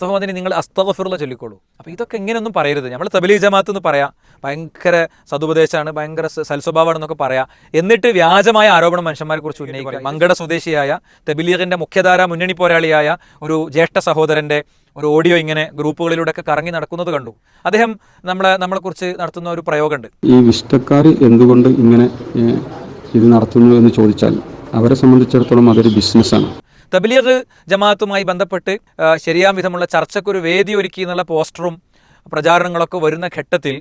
മുസ്തഫ മദനി നിങ്ങൾ അസ്തഫിറുള്ള ചൊല്ലിക്കോളൂ. അപ്പോൾ ഇതൊക്കെ ഇങ്ങനെയൊന്നും പറയരുത്. നമ്മൾ തബലി ജമാത്ത് എന്ന് പറയാം. ഭയങ്കര സതുപദേശമാണ് ഭയങ്കര സൽസ്വഭാവമാണ് എന്നൊക്കെ പറയാം. എന്നിട്ട് വ്യാജമായ ആരോപണം മനുഷ്യന്മാരെ കുറിച്ച് ഉന്നയിക്കുക. മങ്കട സ്വദേശിയായ തബിലീഗിന്റെ മുഖ്യധാര മുന്നണി പോരാളിയായ ഒരു ജ്യേഷ്ഠ സഹോദരന്റെ ഒരു ഓഡിയോ ഇങ്ങനെ ഗ്രൂപ്പുകളിലൂടെ ഒക്കെ കറങ്ങി നടക്കുന്നത് കണ്ടു. അദ്ദേഹം നമ്മളെ നമ്മളെ കുറിച്ച് നടത്തുന്ന ഒരു പ്രയോഗമുണ്ട്. ഈ വിഷ്ടക്കാർ എന്തുകൊണ്ട് ഇങ്ങനെ ഇത് നടത്തുന്നു എന്ന് ചോദിച്ചാൽ അവരെ സംബന്ധിച്ചിടത്തോളം അതൊരു ബിസിനസ്സാണ്. തബ്ലീഗ് ജമാഅത്തുമായി ബന്ധപ്പെട്ട് ശരിയാം വിധമുള്ള ചർച്ചയ്ക്കൊരു വേദി ഒരുക്കി എന്നുള്ള പോസ്റ്ററും പ്രചാരണങ്ങളൊക്കെ വരുന്ന ഘട്ടത്തിൽ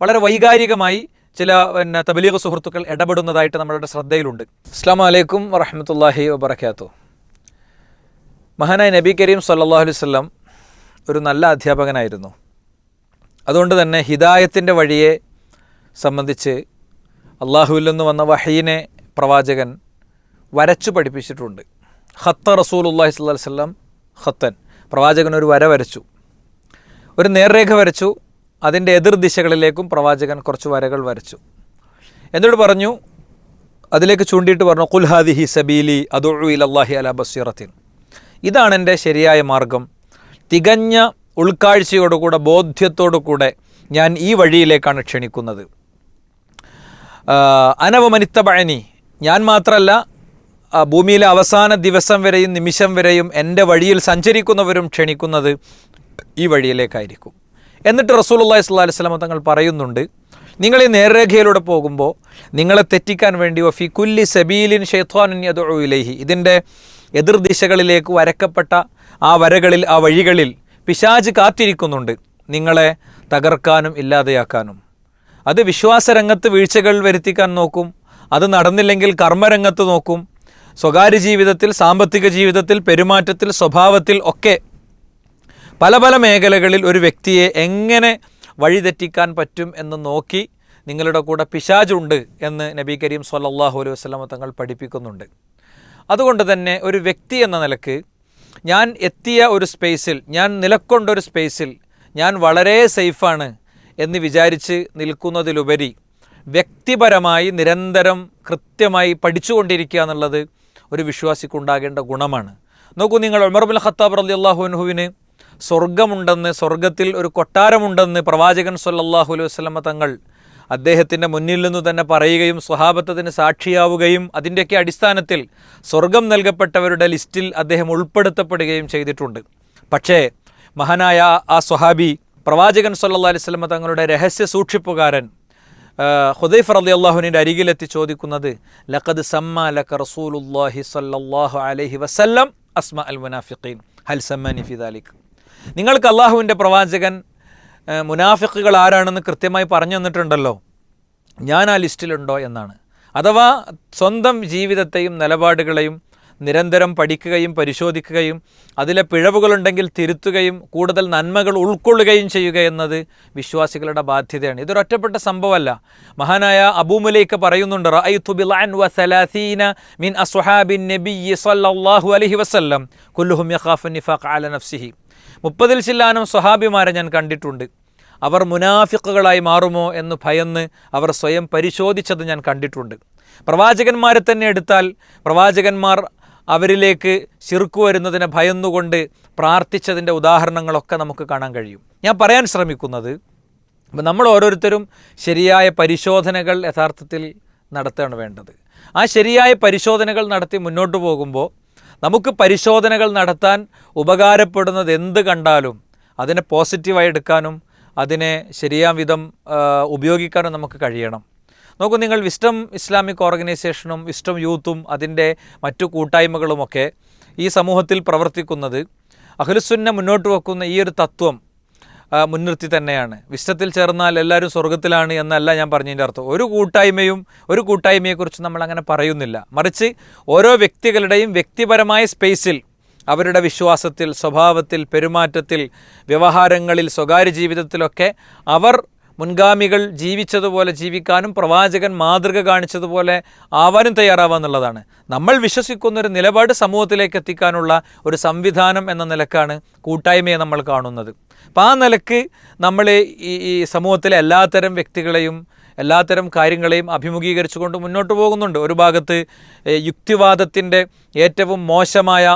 വളരെ വൈകാരികമായി ചില പിന്നെ തബ്ലീഗ് സുഹൃത്തുക്കൾ ഇടപെടുന്നതായിട്ട് നമ്മളുടെ ശ്രദ്ധയിലുണ്ട്. അസ്സാം വലൈക്കും വറഹമത്തല്ലാഹി വബർക്കാത്തു മഹാനായ നബി കരീം സല്ലാഹു അലൈഹി വസല്ലം ഒരു നല്ല അധ്യാപകനായിരുന്നു. അതുകൊണ്ട് തന്നെ ഹിദായത്തിന്റെ വഴിയെ സംബന്ധിച്ച് അള്ളാഹുവിൽ നിന്ന് വന്ന വഹീനെ പ്രവാചകൻ വരച്ചു പഠിപ്പിച്ചിട്ടുണ്ട്. ഖത്ത റസൂലുല്ലാഹി സ്വല്ലല്ലാഹി അലൈഹി വസല്ലം ഖത്തൻ. പ്രവാചകൻ ഒരു വര വരച്ചു. ഒരു നേർരേഖ വരച്ചു. അതിന്റെ എതിർ ദിശകളിലേക്കും പ്രവാചകൻ കുറച്ച് വരകൾ വരച്ചു. എന്നിട്ട് പറഞ്ഞു അതിലേക്ക് ചൂണ്ടിയിട്ട് പറഞ്ഞു കുൽഹാദിഹി സബീലി അദുഉ അള്ളാഹി അല ബസീറത്തിൻ. ഇതാണ് എന്റെ ശരിയായ മാർഗം. തികഞ്ഞ ഉൾക്കാഴ്ചയോടുകൂടെ ബോധ്യത്തോടുകൂടെ ഞാൻ ഈ വഴിയിലേക്കാണ് ക്ഷണിക്കുന്നത്. അനവമനിത്തബഴനി ഞാൻ മാത്രമല്ല ഭൂമിയിലെ അവസാന ദിവസം വരെയും നിമിഷം വരെയും എന്റെ വഴിയിൽ സഞ്ചരിക്കുന്നവരും ക്ഷണിക്കുന്നത് ഈ വഴിയിലേക്കായിരിക്കും. എന്നിട്ട് റസൂലുള്ളാഹി സ്വല്ലാ അലൈഹി വസല്ലം തങ്ങൾ പറയുന്നുണ്ട് നിങ്ങൾ ഈ നേർരേഖയിലൂടെ പോകുമ്പോൾ നിങ്ങളെ തെറ്റിക്കാൻ വേണ്ടി വഫി കുല്ലി സബീലിൻ ഇലൈഹി ഇതിന്റെ എതിർ ദിശകളിലേക്ക് വരക്കപ്പെട്ട ആ വരകളിൽ ആ വഴികളിൽ പിശാജ് കാത്തിരിക്കുന്നുണ്ട് നിങ്ങളെ തകർക്കാനും ഇല്ലാതെയാക്കാനും. അത് വിശ്വാസരംഗത്ത് വീഴ്ചകൾ വരുത്തിക്കാൻ നോക്കും അത് നടന്നില്ലെങ്കിൽ കർമ്മരംഗത്ത് നോക്കും സ്വകാര്യ ജീവിതത്തിൽ സാമ്പത്തിക ജീവിതത്തിൽ പെരുമാറ്റത്തിൽ സ്വഭാവത്തിൽ ഒക്കെ പല പല മേഖലകളിൽ ഒരു വ്യക്തിയെ എങ്ങനെ വഴിതെറ്റിക്കാൻ പറ്റും എന്ന് നോക്കി നിങ്ങളുടെ കൂടെ പിശാജുണ്ട് എന്ന് നബി കരീം സല്ലാഹു അലൈഹി വസല്ലമ തങ്ങൾ പഠിപ്പിക്കുന്നുണ്ട്. അതുകൊണ്ട് തന്നെ ഒരു വ്യക്തി എന്ന നിലയ്ക്ക് ഞാൻ എത്തിയ ഒരു സ്പേസിൽ ഞാൻ നിലക്കൊണ്ടൊരു സ്പേസിൽ ഞാൻ വളരെ സേഫാണ് എന്ന് വിചാരിച്ച് നിൽക്കുന്നതിലുപരി വ്യക്തിപരമായി നിരന്തരം കൃത്യമായി പഠിച്ചുകൊണ്ടിരിക്കുക എന്നുള്ളത് ഒരു വിശ്വാസിക്കുണ്ടാകേണ്ട ഗുണമാണ്. നോക്കൂ നിങ്ങൾ ഉമർബുൽ ഖത്താബ് റലി അള്ളാഹുവിന് സ്വർഗമുണ്ടെന്ന് സ്വർഗത്തിൽ ഒരു കൊട്ടാരമുണ്ടെന്ന് പ്രവാചകൻ സല്ലല്ലാഹു അലൈഹി വസ്ലമ തങ്ങൾ അദ്ദേഹത്തിന്റെ മുന്നിൽ നിന്ന് തന്നെ പറയുകയും സ്വഹാബത്തത്തിന് സാക്ഷിയാവുകയും അതിന്റെയൊക്കെ അടിസ്ഥാനത്തിൽ സ്വർഗം നൽകപ്പെട്ടവരുടെ ലിസ്റ്റിൽ അദ്ദേഹം ഉൾപ്പെടുത്തപ്പെടുകയും ചെയ്തിട്ടുണ്ട്. പക്ഷേ മഹാനായ ആ സ്വഹാബി പ്രവാചകൻ സല്ലല്ലാഹു അലൈഹി വസല്ലമ തങ്ങളുടെ രഹസ്യ സൂക്ഷിപ്പുകാരൻ ഹുദൈഫ് അലി അള്ളാഹുവിന്റെ അരികിലെത്തി ചോദിക്കുന്നത് ലഖദ് സമ്മ ലക റസൂലുല്ലാഹി സല്ലല്ലാഹു അലൈഹി വസല്ലം അസ്മ അൽ മുനാഫിഖീൻ. ഹൽ സമ്മാനി ഫി ദാലിക്. നിങ്ങൾക്ക് അള്ളാഹുവിന്റെ പ്രവാചകൻ മുനാഫിക്കുകൾ ആരാണെന്ന് കൃത്യമായി പറഞ്ഞു തന്നിട്ടുണ്ടല്ലോ. ഞാൻ ആ ലിസ്റ്റിലുണ്ടോ എന്നാണ്. അഥവാ സ്വന്തം ജീവിതത്തെയും നിലപാടുകളെയും നിരന്തരം പഠിക്കുകയും പരിശോധിക്കുകയും അതിലെ പിഴവുകളുണ്ടെങ്കിൽ തിരുത്തുകയും കൂടുതൽ നന്മകൾ ഉൾക്കൊള്ളുകയും ചെയ്യുക എന്നത് വിശ്വാസികളുടെ ബാധ്യതയാണ്. ഇതൊരു ഒറ്റപ്പെട്ട സംഭവമല്ല. മഹാനായ അബൂമുലൈക്ക് പറയുന്നുണ്ട് റഅയ്തു ബിൽഅൻ വസലാസീന മിൻ സല്ലല്ലാഹു അലൈഹി വസല്ലം കുല്ലുഹും യഖാഫു നിഫാഖ് നഫ്സിഹി. മുപ്പതിൽ ചില്ലാനം സ്വഹാബിമാരെ ഞാൻ കണ്ടിട്ടുണ്ട്. അവർ മുനാഫിക്കുകളായി മാറുമോ എന്ന് ഭയന്ന് അവർ സ്വയം പരിശോധിച്ചത് ഞാൻ കണ്ടിട്ടുണ്ട്. പ്രവാചകന്മാരെ തന്നെ എടുത്താൽ പ്രവാചകന്മാർ അവരിലേക്ക് ശിർക്ക് വരുന്നതിനെ ഭയന്നുകൊണ്ട് പ്രാർത്ഥിച്ചതിന്റെ ഉദാഹരണങ്ങളൊക്കെ നമുക്ക് കാണാൻ കഴിയും. ഞാൻ പറയാൻ ശ്രമിക്കുന്നത് നമ്മൾ ഓരോരുത്തരും ശരിയായ പരിശോധനകൾ യഥാർത്ഥത്തിൽ നടത്തണം വേണ്ടത്. ആ ശരിയായ പരിശോധനകൾ നടത്തി മുന്നോട്ട് പോകുമ്പോൾ നമുക്ക് പരിശോധനകൾ നടത്താൻ ഉപകാരപ്പെടുന്നത് എന്ത് കണ്ടാലും അതിനെ പോസിറ്റീവായി എടുക്കാനും അതിനെ ശരിയാം വിധം ഉപയോഗിക്കാനും നമുക്ക് കഴിയണം. നോക്കൂ നിങ്ങൾ വിസ്റ്റം ഇസ്ലാമിക് ഓർഗനൈസേഷനും വിസ്റ്റം യൂത്തും അതിന്റെ മറ്റു കൂട്ടായ്മകളുമൊക്കെ ഈ സമൂഹത്തിൽ പ്രവർത്തിക്കുന്നത് അഖിലുസുന്ന മുന്നോട്ട് വെക്കുന്ന ഈ ഒരു തത്വം മുൻനിർത്തി തന്നെയാണ്. വിഷ്ടത്തിൽ ചേർന്നാൽ എല്ലാവരും സ്വർഗത്തിലാണ് എന്നല്ല ഞാൻ പറഞ്ഞതിന്റെ അർത്ഥം. ഒരു കൂട്ടായ്മയും ഒരു കൂട്ടായ്മയെക്കുറിച്ച് നമ്മൾ അങ്ങനെ പറയുന്നില്ല. മറിച്ച് ഓരോ വ്യക്തികളുടെയും വ്യക്തിപരമായ സ്പേസിൽ അവരുടെ വിശ്വാസത്തിൽ സ്വഭാവത്തിൽ പെരുമാറ്റത്തിൽ വ്യവഹാരങ്ങളിൽ സ്വകാര്യ ജീവിതത്തിലൊക്കെ അവർ മുൻഗാമികൾ ജീവിച്ചതുപോലെ ജീവിക്കാനും പ്രവാചകൻ മാതൃക കാണിച്ചതുപോലെ ആവാനും തയ്യാറാവാന്നുള്ളതാണ് നമ്മൾ വിശ്വസിക്കുന്ന ഒരു നിലപാട് സമൂഹത്തിലേക്ക് എത്തിക്കാനുള്ള ഒരു സംവിധാനം എന്ന നിലക്കാണ് കൂട്ടായ്മയെ നമ്മൾ കാണുന്നത്. അപ്പം ആ നിലയ്ക്ക് നമ്മൾ ഈ ഈ സമൂഹത്തിലെ എല്ലാത്തരം വ്യക്തികളെയും എല്ലാത്തരം കാര്യങ്ങളെയും അഭിമുഖീകരിച്ചുകൊണ്ട് മുന്നോട്ട് പോകുന്നുണ്ട്. ഒരു ഭാഗത്ത് യുക്തിവാദത്തിന്റെ ഏറ്റവും മോശമായ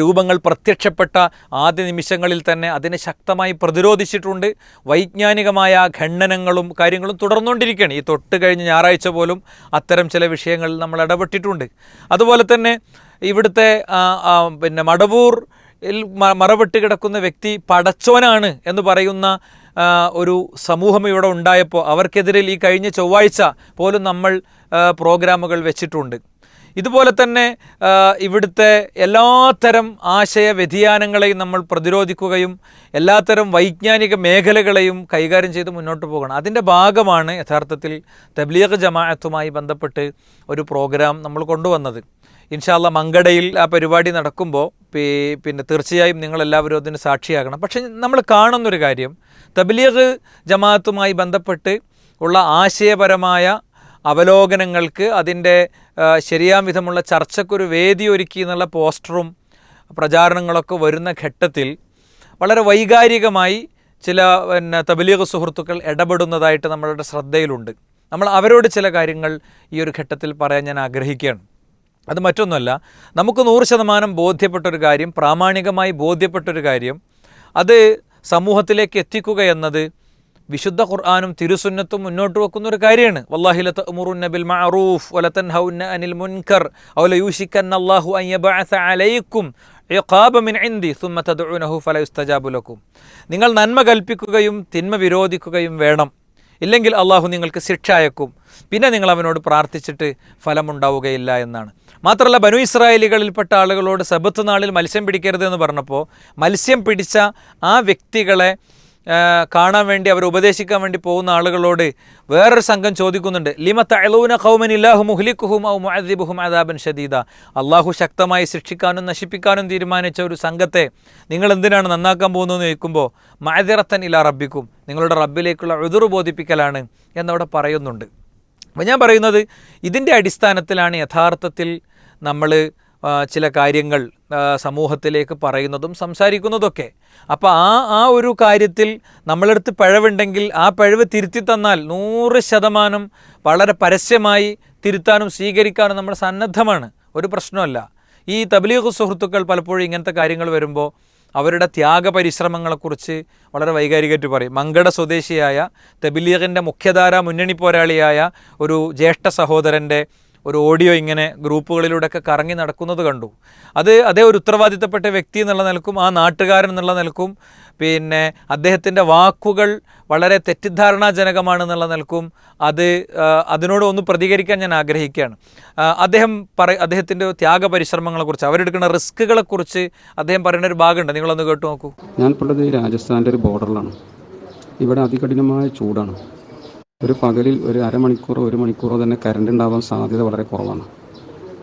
രൂപങ്ങൾ പ്രത്യക്ഷപ്പെട്ട ആദ്യ നിമിഷങ്ങളിൽ തന്നെ അതിനെ ശക്തമായി പ്രതിരോധിച്ചിട്ടുണ്ട്. വൈജ്ഞാനികമായ ഖണ്ഡനങ്ങളും കാര്യങ്ങളും തുടർന്നുകൊണ്ടിരിക്കുകയാണ്. ഈ തൊട്ട് കഴിഞ്ഞ ഞായറാഴ്ച പോലും അത്തരം ചില വിഷയങ്ങളിൽ നമ്മൾ ഇടപെട്ടിട്ടുണ്ട്. അതുപോലെ തന്നെ ഇവിടുത്തെ പിന്നെ മടവൂർ മറവിട്ട് കിടക്കുന്ന വ്യക്തി പടച്ചോനാണ് എന്ന് പറയുന്ന ഒരു സമൂഹം ഇവിടെ ഉണ്ടായപ്പോൾ അവർക്കെതിരെ ഈ കഴിഞ്ഞ ചൊവ്വാഴ്ച പോലും നമ്മൾ പ്രോഗ്രാമുകൾ വെച്ചിട്ടുണ്ട്. ഇതുപോലെ തന്നെ ഇവിടുത്തെ എല്ലാത്തരം ആശയ വ്യതിയാനങ്ങളെയും നമ്മൾ പ്രതിരോധിക്കുകയും എല്ലാത്തരം വൈജ്ഞാനിക മേഖലകളെയും കൈകാര്യം ചെയ്ത് മുന്നോട്ട് പോകണം. അതിന്റെ ഭാഗമാണ് യഥാർത്ഥത്തിൽ തബ്ലീഗ് ജമാഅത്തുമായി ബന്ധപ്പെട്ട് ഒരു പ്രോഗ്രാം നമ്മൾ കൊണ്ടുവന്നത്. ഇൻഷാല്ല മങ്കടയിൽ ആ പരിപാടി നടക്കുമ്പോൾ പിന്നെ തീർച്ചയായും നിങ്ങളെല്ലാവരും അതിന് സാക്ഷിയാകണം. പക്ഷേ നമ്മൾ കാണുന്നൊരു കാര്യം തബ്ലീഗ് ജമാഅത്തുമായി ബന്ധപ്പെട്ട് ഉള്ള ആശയപരമായ അവലോകനങ്ങൾക്ക് അതിന്റെ ശരിയാം വിധമുള്ള ചർച്ചയ്ക്കൊരു വേദി ഒരുക്കി എന്നുള്ള പോസ്റ്ററും പ്രചാരണങ്ങളൊക്കെ വരുന്ന ഘട്ടത്തിൽ വളരെ വൈകാരികമായി ചില പിന്നെ തബലീഗ് സുഹൃത്തുക്കൾ ഇടപെടുന്നതായിട്ട് നമ്മളുടെ ശ്രദ്ധയിലുണ്ട്. നമ്മൾ അവരോട് ചില കാര്യങ്ങൾ ഈ ഒരു ഘട്ടത്തിൽ പറയാൻ ഞാൻ ആഗ്രഹിക്കുകയാണ്. അത് മറ്റൊന്നുമല്ല നമുക്ക് നൂറ് ശതമാനം ബോധ്യപ്പെട്ടൊരു കാര്യം പ്രാമാണികമായി ബോധ്യപ്പെട്ടൊരു കാര്യം അത് സമൂഹത്തിലേക്ക് എത്തിക്കുക എന്നത് വിശുദ്ധ ഖുർആാനും തിരുസുന്നത്തും മുന്നോട്ട് വെക്കുന്ന ഒരു കാര്യമാണ്. വല്ലാഹില തഅ്മുറുന്ന ബിൽ മഅറൂഫ് ഹൗന്ന അനിൽ മുൻകർ. ഔല യൂഷിക്കൻ അള്ളാഹു അൻ യബഅസ അലൈക്കും ഇഖാബ മിൻ ഇൻദി സുമ്മ തദ്ഉനഹു ഫല ലക്കും. നിങ്ങൾ നന്മ കൽപ്പിക്കുകയും തിന്മ വിരോധിക്കുകയും വേണം. ഇല്ലെങ്കിൽ അള്ളാഹു നിങ്ങൾക്ക് ശിക്ഷ അയക്കും. പിന്നെ നിങ്ങൾ അവനോട് പ്രാർത്ഥിച്ചിട്ട് ഫലമുണ്ടാവുകയില്ല എന്നാണ്. മാത്രമല്ല ബനു ഇസ്രായേലികളിൽപ്പെട്ട ആളുകളോട് സബത്ത് നാളിൽ മത്സ്യം പിടിക്കരുത് എന്ന് പറഞ്ഞപ്പോൾ മത്സ്യം പിടിച്ച ആ വ്യക്തികളെ കാണാൻ വേണ്ടി അവർ ഉപദേശിക്കാൻ വേണ്ടി പോകുന്ന ആളുകളോട് വേറൊരു സംഘം ചോദിക്കുന്നുണ്ട്. ലിമത്ത് അലൂന ഖൗമൻ ഇല്ലാഹു മുഹ്ലിക്കുഹും ഔ മുഅദ്ദിബുഹും അദാബൻ ഷദീദ അള്ളാഹു ശക്തമായി ശിക്ഷിക്കാനും നശിപ്പിക്കാനും തീരുമാനിച്ച ഒരു സംഘത്തെ നിങ്ങൾ എന്തിനാണ് നന്നാക്കാൻ പോകുന്നതെന്ന് ചോദിക്കുമ്പോൾ മഅദിറത്തൻ ഇല റബ്ബിക്കും നിങ്ങളുടെ റബ്ബിലേക്കുള്ള ഉതുറ് ബോധിപ്പിക്കലാണ് എന്നവിടെ പറയുന്നുണ്ട്. അപ്പോൾ ഞാൻ പറയുന്നത് ഇതിന്റെ അടിസ്ഥാനത്തിലാണ് യഥാർത്ഥത്തിൽ നമ്മൾ ചില കാര്യങ്ങൾ സമൂഹത്തിലേക്ക് പറയുന്നതും സംസാരിക്കുന്നതൊക്കെ. അപ്പോൾ ആ ആ ഒരു കാര്യത്തിൽ നമ്മളെടുത്ത് പിഴവുണ്ടെങ്കിൽ ആ പിഴവ് തിരുത്തി തന്നാൽ നൂറ് ശതമാനം വളരെ പരസ്യമായി തിരുത്താനും സ്വീകരിക്കാനും നമ്മൾ സന്നദ്ധമാണ്. ഒരു പ്രശ്നമല്ല. ഈ തബ്ലീഗ് സുഹൃത്തുക്കൾ പലപ്പോഴും ഇങ്ങനത്തെ കാര്യങ്ങൾ വരുമ്പോൾ അവരുടെ ത്യാഗ പരിശ്രമങ്ങളെക്കുറിച്ച് വളരെ വൈകാരികമായിട്ട് പറയും. മങ്കട സ്വദേശിയായ തബിലീഗിന്റെ മുഖ്യധാര മുന്നണി പോരാളിയായ ഒരു ജ്യേഷ്ഠ സഹോദരന്റെ ഒരു ഓഡിയോ ഇങ്ങനെ ഗ്രൂപ്പുകളിലൂടെയൊക്കെ കറങ്ങി നടക്കുന്നത് കണ്ടു. അത് അതേ ഒരു ഉത്തരവാദിത്തപ്പെട്ട വ്യക്തി എന്നുള്ള നിലക്കും ആ നാട്ടുകാരൻ എന്നുള്ള നിലക്കും പിന്നെ അദ്ദേഹത്തിന്റെ വാക്കുകൾ വളരെ തെറ്റിദ്ധാരണാജനകമാണെന്നുള്ള നിലക്കും അത് അതിനോട് ഒന്ന് പ്രതികരിക്കാൻ ഞാൻ ആഗ്രഹിക്കുകയാണ്. അദ്ദേഹം പറ അദ്ദേഹത്തിന്റെ ത്യാഗ പരിശ്രമങ്ങളെക്കുറിച്ച് അവരെടുക്കുന്ന റിസ്ക്കുകളെക്കുറിച്ച് അദ്ദേഹം പറയുന്ന ഒരു ഭാഗമുണ്ട്. നിങ്ങളൊന്ന് കേട്ടു നോക്കൂ. ഞാൻ ഈ രാജസ്ഥാന്റെ ഒരു ബോർഡറിലാണ് ഇവിടെ അതികഠിനമായ ചൂടാണ്. ഒരു പകലിൽ ഒരു അരമണിക്കൂറോ ഒരു മണിക്കൂറോ തന്നെ കറണ്ട് ഉണ്ടാവാൻ സാധ്യത വളരെ കുറവാണ്.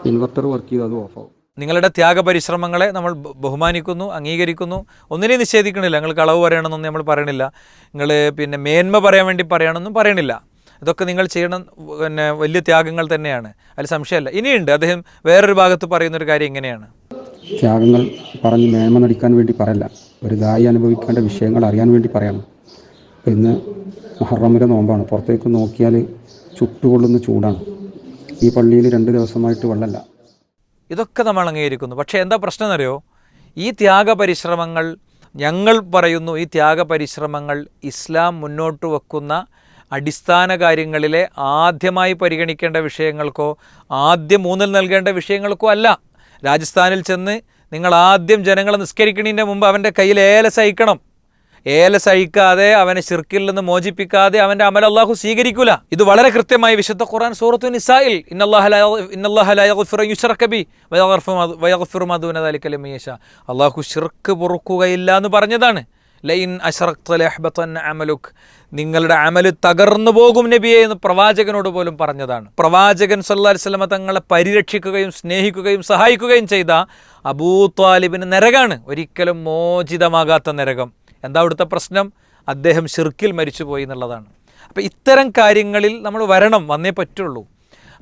ഇൻവെർട്ടർ വർക്ക് ചെയ്ത് അത് ഓഫ് ഓഫാവും നിങ്ങളുടെ ത്യാഗ പരിശ്രമങ്ങളെ നമ്മൾ ബഹുമാനിക്കുന്നു അംഗീകരിക്കുന്നു. ഒന്നിനെയും നിഷേധിക്കണില്ല. നിങ്ങൾക്ക് അളവ് പറയണമെന്നൊന്നും നമ്മൾ പറയണില്ല. നിങ്ങൾ പിന്നെ മേന്മ പറയാൻ വേണ്ടി പറയണമെന്നും പറയണില്ല. ഇതൊക്കെ നിങ്ങൾ ചെയ്യണം പിന്നെ വലിയ ത്യാഗങ്ങൾ തന്നെയാണ്. അതിൽ സംശയമല്ല. ഇനിയുണ്ട്. അദ്ദേഹം വേറൊരു ഭാഗത്ത് പറയുന്ന ഒരു കാര്യം ഇങ്ങനെയാണ്. ത്യാഗങ്ങൾ പറഞ്ഞ് മേന്മ നടിക്കാൻ വേണ്ടി പറയല്ല. ഒരു ദായി അനുഭവിക്കേണ്ട വിഷയങ്ങൾ അറിയാൻ വേണ്ടി പറയണം. ഇന്ന് മഹറമിലെ നോമ്പാണ്. പുറത്തേക്ക് നോക്കിയാൽ ചുട്ടുകൊള്ളുന്ന ചൂടാണ്. ഈ പള്ളിയിൽ രണ്ട് ദിവസമായിട്ട് വെള്ളമല്ല. ഇതൊക്കെ നമ്മൾ അംഗീകരിക്കുന്നു. പക്ഷേ എന്താ പ്രശ്നം എന്നറിയോ? ഈ ത്യാഗ പരിശ്രമങ്ങൾ ഞങ്ങൾ പറയുന്നു ഈ ത്യാഗ പരിശ്രമങ്ങൾ ഇസ്ലാം മുന്നോട്ട് വെക്കുന്ന അടിസ്ഥാന കാര്യങ്ങളിലെ ആദ്യമായി പരിഗണിക്കേണ്ട വിഷയങ്ങൾക്കോ ആദ്യം മൂന്നിൽ നൽകേണ്ട വിഷയങ്ങൾക്കോ അല്ല. രാജസ്ഥാനിൽ ചെന്ന് നിങ്ങൾ ആദ്യം ജനങ്ങളെ നിസ്കരിക്കണതിന്റെ മുമ്പ് അവന്റെ കയ്യിൽ ഏല അയക്കണം ഏലസ് അഴിക്കാതെ അവനെ ശിർക്കിൽ നിന്ന് മോചിപ്പിക്കാതെ അവന്റെ അമൽ അള്ളാഹു സ്വീകരിക്കൂല. ഇത് വളരെ കൃത്യമായി വിശുദ്ധ ഖുർആൻ സൂറത്തു നിസായിൽ. അള്ളാഹു ഷിർക്ക് പൊറുക്കുകയില്ല എന്ന് പറഞ്ഞതാണ്. ലൈൻ അമലുഖ് നിങ്ങളുടെ അമൽ തകർന്നു പോകും നബിയെ എന്ന് പ്രവാചകനോട് പോലും പറഞ്ഞതാണ്. പ്രവാചകൻ അലൈഹി വസല്ലമ തങ്ങളെ പരിരക്ഷിക്കുകയും സ്നേഹിക്കുകയും സഹായിക്കുകയും ചെയ്ത അബൂ ത്വാലിബിന് നരകാണ് ഒരിക്കലും മോചിതമാകാത്ത നരകം. എന്താ അവിടുത്തെ പ്രശ്നം? അദ്ദേഹം ഷിർക്കിൽ മരിച്ചുപോയി എന്നുള്ളതാണ്. അപ്പോൾ ഇത്തരം കാര്യങ്ങളിൽ നമ്മൾ വരണം വന്നേ പറ്റുള്ളൂ.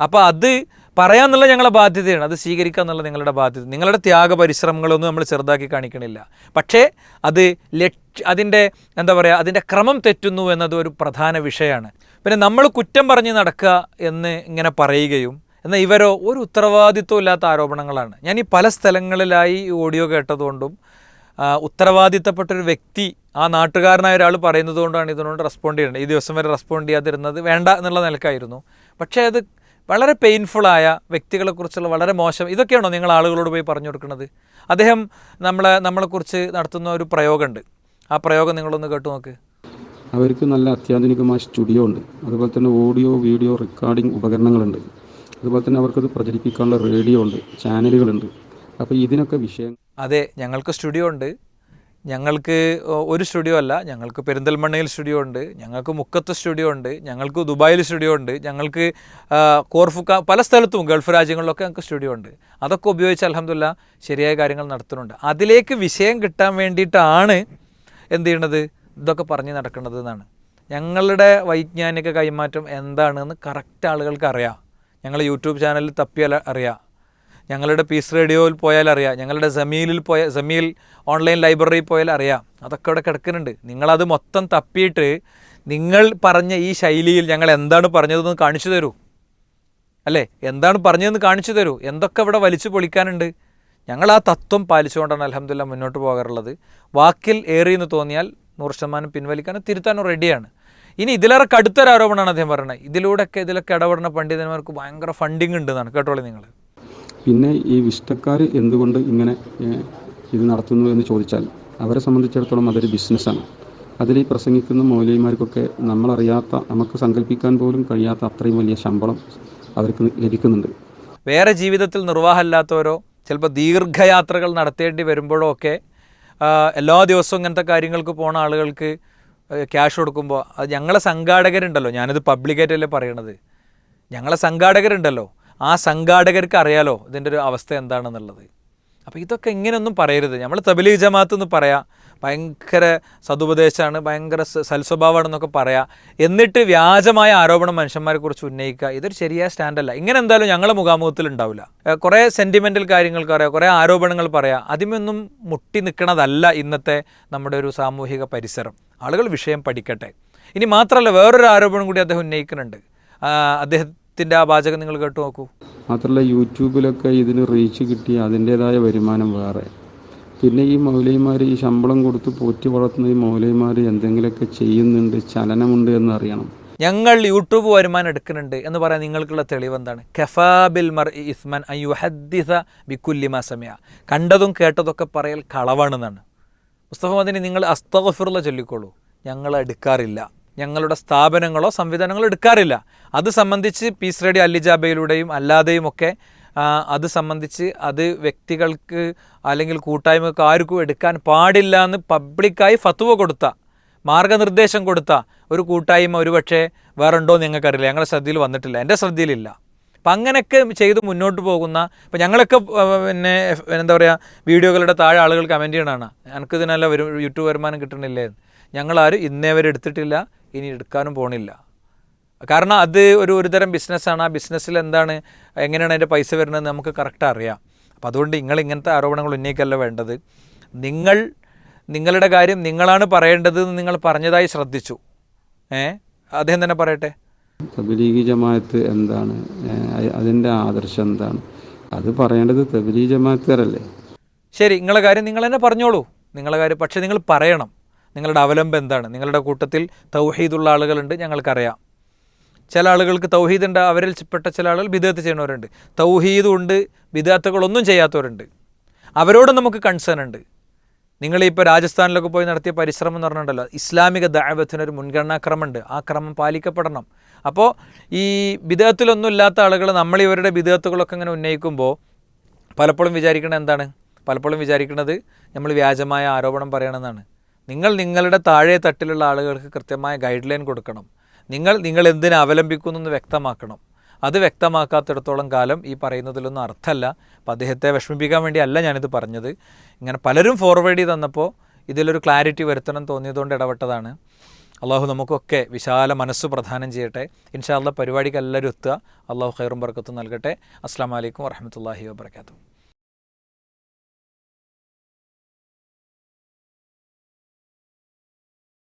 അപ്പോൾ അത് പറയാമെന്നുള്ള ഞങ്ങളുടെ ബാധ്യതയാണ് അത് സ്വീകരിക്കുക എന്നുള്ള നിങ്ങളുടെ ബാധ്യത. നിങ്ങളുടെ ത്യാഗ പരിശ്രമങ്ങളൊന്നും നമ്മൾ ചെറുതാക്കി കാണിക്കണില്ല. പക്ഷേ അത് ലക്ഷ അതിന്റെ എന്താ പറയുക അതിന്റെ ക്രമം തെറ്റുന്നു എന്നത് ഒരു പ്രധാന വിഷയമാണ്. പിന്നെ നമ്മൾ കുറ്റം പറഞ്ഞ് നടക്കുക എന്ന് ഇങ്ങനെ പറയുകയും എന്നാൽ ഇവരോ ഒരു ഉത്തരവാദിത്വം ഇല്ലാത്ത ആരോപണങ്ങളാണ്. ഞാൻ ഈ പല സ്ഥലങ്ങളിലായി ഓഡിയോ കേട്ടതുകൊണ്ടും ആ, ഉത്തരവാദിത്തപ്പെട്ടൊരു വ്യക്തി ആ നാട്ടുകാരനായ ഒരാൾ പറയുന്നത് കൊണ്ടാണ് ഇതിനോട് റെസ്പോണ്ട് ചെയ്യേണ്ടത്. ഈ ദിവസം വരെ റെസ്പോണ്ട് ചെയ്യാതിരുന്നത് വേണ്ട എന്നുള്ള നിലക്കായിരുന്നു. പക്ഷേ അത് വളരെ പെയിൻഫുള്ളായ വ്യക്തികളെക്കുറിച്ചുള്ള വളരെ മോശം ഇതൊക്കെയാണോ നിങ്ങൾ ആളുകളോട് പോയി പറഞ്ഞു കൊടുക്കുന്നത്? അദ്ദേഹം നമ്മളെ നമ്മളെക്കുറിച്ച് നടത്തുന്ന ഒരു പ്രയോഗമുണ്ട്. ആ പ്രയോഗം നിങ്ങളൊന്ന് കേട്ടു നോക്ക്. അവർക്ക് നല്ല അത്യാധുനികമായ സ്റ്റുഡിയോ ഉണ്ട്. അതുപോലെ തന്നെ ഓഡിയോ വീഡിയോ റെക്കോർഡിംഗ് ഉപകരണങ്ങളുണ്ട്. അതുപോലെ തന്നെ അവർക്കത് പ്രചരിപ്പിക്കാനുള്ള റേഡിയോ ഉണ്ട് ചാനലുകളുണ്ട്. അപ്പോൾ ഇതിനൊക്കെ വിഷയം. അതെ ഞങ്ങൾക്ക് സ്റ്റുഡിയോ ഉണ്ട്. ഞങ്ങൾക്ക് ഒരു സ്റ്റുഡിയോ അല്ല ഞങ്ങൾക്ക് പെരിന്തൽമണ്ണയിൽ സ്റ്റുഡിയോ ഉണ്ട് ഞങ്ങൾക്ക് മുക്കത്ത് സ്റ്റുഡിയോ ഉണ്ട് ഞങ്ങൾക്ക് ദുബായിൽ സ്റ്റുഡിയോ ഉണ്ട് ഞങ്ങൾക്ക് കോർഫുക്ക പല സ്ഥലത്തും ഗൾഫ് രാജ്യങ്ങളിലൊക്കെ ഞങ്ങൾക്ക് സ്റ്റുഡിയോ ഉണ്ട്. അതൊക്കെ ഉപയോഗിച്ച് അലഹമില്ല ശരിയായ കാര്യങ്ങൾ നടത്തുന്നുണ്ട്. അതിലേക്ക് വിഷയം കിട്ടാൻ വേണ്ടിയിട്ടാണ് എന്ത് ചെയ്യണത്? ഇതൊക്കെ പറഞ്ഞ് നടക്കുന്നത് എന്നാണ്. ഞങ്ങളുടെ വൈജ്ഞാനിക കൈമാറ്റം എന്താണെന്ന് കറക്റ്റ് ആളുകൾക്ക് അറിയാം. ഞങ്ങളുടെ യൂട്യൂബ് ചാനലിൽ തപ്പിയാൽ അറിയാം. ഞങ്ങളുടെ പീസ് റേഡിയോയിൽ പോയാൽ അറിയാം. ഞങ്ങളുടെ ജമീലിൽ പോയ ജമീൽ ഓൺലൈൻ ലൈബ്രറിയിൽ പോയാൽ അറിയാം. അതൊക്കെ അവിടെ കിടക്കുന്നുണ്ട്. നിങ്ങളത് മൊത്തം തപ്പിയിട്ട് നിങ്ങൾ പറഞ്ഞ ഈ ശൈലിയിൽ ഞങ്ങൾ എന്താണ് പറഞ്ഞതെന്ന് കാണിച്ചു തരൂ. അല്ലേ? എന്താണ് പറഞ്ഞതെന്ന് കാണിച്ചു തരൂ. എന്തൊക്കെ ഇവിടെ വലിച്ചു പൊളിക്കാനുണ്ട്. ഞങ്ങൾ ആ തത്വം പാലിച്ചുകൊണ്ടാണ് അലഹമില്ല മുന്നോട്ട് പോകാറുള്ളത്. വാക്കിൽ ഏറിയെന്ന് തോന്നിയാൽ നൂറ് ശതമാനം പിൻവലിക്കാനും തിരുത്താനും റെഡിയാണ് ഇനി ഇതിലേറെ കടുത്തൊരു ആരോപണമാണ് അദ്ദേഹം പറയുന്നത് ഇതിലൂടെയൊക്കെ ഇതിലൊക്കെ ഇടപെടുന്ന പണ്ഡിതന്മാർക്ക് ഭയങ്കര ഫണ്ടിങ് ഉണ്ട് എന്നാണ് കേട്ടോളെ നിങ്ങൾ. പിന്നെ ഈ വിഷ്ടക്കാർ എന്തുകൊണ്ട് ഇങ്ങനെ ഇത് നടത്തുന്നു എന്ന് ചോദിച്ചാൽ അവരെ സംബന്ധിച്ചിടത്തോളം അതൊരു ബിസിനസ്സാണ്. അതിൽ ഈ പ്രസംഗിക്കുന്ന മൗലവിമാർക്കൊക്കെ നമ്മളറിയാത്ത നമുക്ക് സങ്കല്പിക്കാൻ പോലും കഴിയാത്ത അത്രയും വലിയ ശമ്പളം അവർക്ക് ലഭിക്കുന്നുണ്ട്. വേറെ ജീവിതത്തിൽ നിർവാഹമില്ലാത്തവരോ ചിലപ്പോൾ ദീർഘയാത്രകൾ നടത്തേണ്ടി വരുമ്പോഴോ ഒക്കെ എല്ലാ ദിവസവും ഇങ്ങനത്തെ കാര്യങ്ങൾക്ക് പോണ ആളുകൾക്ക് ക്യാഷ് കൊടുക്കുമ്പോൾ അത് ഞങ്ങളെ സംഘാടകരുണ്ടല്ലോ ഞാനിത് പബ്ലിക്കായിട്ടല്ലേ പറയണത്. ഞങ്ങളെ സംഘാടകരുണ്ടല്ലോ. ആ സംഘാടകർക്ക് അറിയാലോ ഇതിന്റെ ഒരു അവസ്ഥ എന്താണെന്നുള്ളത്. അപ്പോൾ ഇതൊക്കെ ഇങ്ങനെയൊന്നും പറയരുത്. നമ്മൾ തബലീഗ് ജമാഅത്ത് എന്ന് പറയാം. ഭയങ്കര സതുപദേശമാണ് ഭയങ്കര സൽസ്വഭാവമാണെന്നൊക്കെ പറയാം. എന്നിട്ട് വ്യാജമായ ആരോപണം മനുഷ്യന്മാരെ കുറിച്ച് ഉന്നയിക്കുക ഇതൊരു ശരിയായ സ്റ്റാൻഡല്ല. ഇങ്ങനെ എന്തായാലും ഞങ്ങളെ മുഖാമുഖത്തിൽ ഉണ്ടാവില്ല. കുറേ സെന്റിമെന്റൽ കാര്യങ്ങൾ പറയാം കുറേ ആരോപണങ്ങൾ പറയാം. അതിമൊന്നും മുട്ടി നിൽക്കണതല്ല ഇന്നത്തെ നമ്മുടെ ഒരു സാമൂഹിക പരിസരം. ആളുകൾ വിഷയം പഠിക്കട്ടെ. ഇനി മാത്രമല്ല വേറൊരു ആരോപണം കൂടി അദ്ദേഹം ഉന്നയിക്കുന്നുണ്ട്. ആ, അദ്ദേഹത്തിന്റെ ആ വാചകം നിങ്ങൾ കേട്ടു നോക്കൂ. മാത്രമല്ല യൂട്യൂബിലൊക്കെ ഇതിന് റീച്ച് കിട്ടി അതിന്റേതായ വരുമാനം വേറെ. പിന്നെ ഈ മൗലൈമാർ ഈ ശമ്പളം കൊടുത്ത് പോറ്റി വളർത്തുന്ന ഈ മൗലൈമാർ എന്തെങ്കിലുമൊക്കെ ചെയ്യുന്നുണ്ട് ചലനമുണ്ട് എന്ന് അറിയണം. ഞങ്ങൾ യൂട്യൂബ് വരുമാനം എടുക്കുന്നുണ്ട് എന്ന് പറയാൻ നിങ്ങൾക്കുള്ള തെളിവ് എന്താണ്? കഫാബിൽ മർ ഇസ്മൻ അയ്യുഹദ്ദിസ ബിക്കുല്ലിമ സമയ. കണ്ടതും കേട്ടതൊക്കെ പറയൽ കളവാണെന്നാണ്. മുസ്തഫ മദിനി നിങ്ങൾ അസ്തഫിറുള്ള ചൊല്ലിക്കോളൂ. ഞങ്ങൾ എടുക്കാറില്ല. ഞങ്ങളുടെ സ്ഥാപനങ്ങളോ സംവിധാനങ്ങളോ എടുക്കാറില്ല. അത് സംബന്ധിച്ച് പീസ് റെഡി അല്ലിജാബയിലൂടെയും അല്ലാതെയും ഒക്കെ അത് സംബന്ധിച്ച് അത് വ്യക്തികൾക്ക് അല്ലെങ്കിൽ കൂട്ടായ്മക്ക് ആർക്കും എടുക്കാൻ പാടില്ല എന്ന് പബ്ലിക്കായി ഫത്തുവ കൊടുത്ത മാർഗനിർദ്ദേശം കൊടുത്ത ഒരു കൂട്ടായ്മ ഒരുപക്ഷെ വേറെ ഉണ്ടോ എന്ന് ഞങ്ങൾക്കറിയില്ല. ഞങ്ങളുടെ ശ്രദ്ധയിൽ വന്നിട്ടില്ല. എന്റെ ശ്രദ്ധയിലില്ല. അപ്പം അങ്ങനെയൊക്കെ ചെയ്ത് മുന്നോട്ട് പോകുന്ന ഇപ്പം ഞങ്ങളൊക്കെ പിന്നെ എന്താ പറയുക വീഡിയോകളുടെ താഴെ ആളുകൾ കമന്റ് ചെയ്യണതാണ്. എനിക്കിതിനല്ല വരും യൂട്യൂബ് വരുമാനം കിട്ടണില്ലേ. ഞങ്ങളാരും ഇന്നേ വരെ എടുത്തിട്ടില്ല. ഇനി എടുക്കാനും പോണില്ല. കാരണം അത് ഒരു ഒരുതരം ബിസിനസ്സാണ് ആ ബിസിനസ്സിൽ എന്താണ് എങ്ങനെയാണ് അതിന്റെ പൈസ വരുന്നത് നമുക്ക് കറക്റ്റ് അറിയാം. അപ്പം അതുകൊണ്ട് നിങ്ങൾ ഇങ്ങനത്തെ ആരോപണങ്ങൾ ഉന്നയിക്കല്ല വേണ്ടത്. നിങ്ങൾ നിങ്ങളുടെ കാര്യം നിങ്ങളാണ് പറയേണ്ടത് എന്ന് നിങ്ങൾ പറഞ്ഞതായി ശ്രദ്ധിച്ചു. ഏ? അദ്ദേഹം തന്നെ പറയട്ടെ. തബലീഗി ജമാഅത്ത് എന്താണ്? അതിന്റെ ആദർശം എന്താണ്? അത് പറയേണ്ടത് തബലീഗ് ജമാഅത്തുകാരല്ലേ? ശരി നിങ്ങളെ കാര്യം നിങ്ങൾ തന്നെ പറഞ്ഞോളൂ. നിങ്ങളെ കാര്യം പക്ഷേ നിങ്ങൾ പറയണം. നിങ്ങളുടെ അവലംബം എന്താണ്? നിങ്ങളുടെ കൂട്ടത്തിൽ തൗഹീദുള്ള ആളുകളുണ്ട് ഞങ്ങൾക്കറിയാം. ചില ആളുകൾക്ക് തൗഹീദ് ഉണ്ട് അവരിൽ പെട്ട ചില ആളുകൾ ബിദാത്ത് ചെയ്യുന്നവരുണ്ട്. തൗഹീദുണ്ട് ബിദാത്തുകളൊന്നും ചെയ്യാത്തവരുണ്ട്. അവരോട് നമുക്ക് കൺസേൺ ഉണ്ട്. നിങ്ങൾ ഇപ്പോൾ രാജസ്ഥാനിലൊക്കെ പോയി നടത്തിയ പരിശ്രമം എന്ന് പറഞ്ഞിട്ടുണ്ടല്ലോ ഇസ്ലാമിക ദാവത്തിനൊരു മുൻഗണനാക്രമമുണ്ട്. ആ ക്രമം പാലിക്കപ്പെടണം. അപ്പോൾ ഈ ബിദാത്തിലൊന്നും ഇല്ലാത്ത ആളുകൾ നമ്മൾ ഇവരുടെ ഇങ്ങനെ ഉന്നയിക്കുമ്പോൾ പലപ്പോഴും വിചാരിക്കുന്നത് എന്താണ്? പലപ്പോഴും വിചാരിക്കുന്നത് നമ്മൾ വ്യാജമായ ആരോപണം പറയണമെന്നാണ് നിങ്ങൾ നിങ്ങളുടെ താഴെ തട്ടിലുള്ള ആളുകൾക്ക് കൃത്യമായ ഗൈഡ് ലൈൻ കൊടുക്കണം. നിങ്ങൾ നിങ്ങൾ എന്തിനെ അവലംബിക്കുന്നു എന്ന് വ്യക്തമാക്കണം. അത് വ്യക്തമാക്കാത്തിടത്തോളം കാലം ഈ പറയുന്നതിലൊന്നും അർത്ഥമല്ല. അപ്പം അദ്ദേഹത്തെ വിഷമിപ്പിക്കാൻ വേണ്ടിയല്ല ഞാനിത് പറഞ്ഞത്. ഇങ്ങനെ പലരും ഫോർവേഡ് ചെയ്ത് തന്നപ്പോൾ ഇതിലൊരു ക്ലാരിറ്റി വരുത്തണം തോന്നിയതുകൊണ്ട് ഇടപെട്ടതാണ്. അള്ളാഹു നമുക്കൊക്കെ വിശാല മനസ്സ് പ്രധാനം ചെയ്യട്ടെ. ഇൻഷാല്ല പരിപാടിക്ക് എല്ലാവരും എത്തുക. അള്ളാഹു ഖൈറും ബർക്കത്തും നൽകട്ടെ. അസ്സാം വലൈക്കും വർഹമത്തല്ലാഹി വാബർക്കാത്തു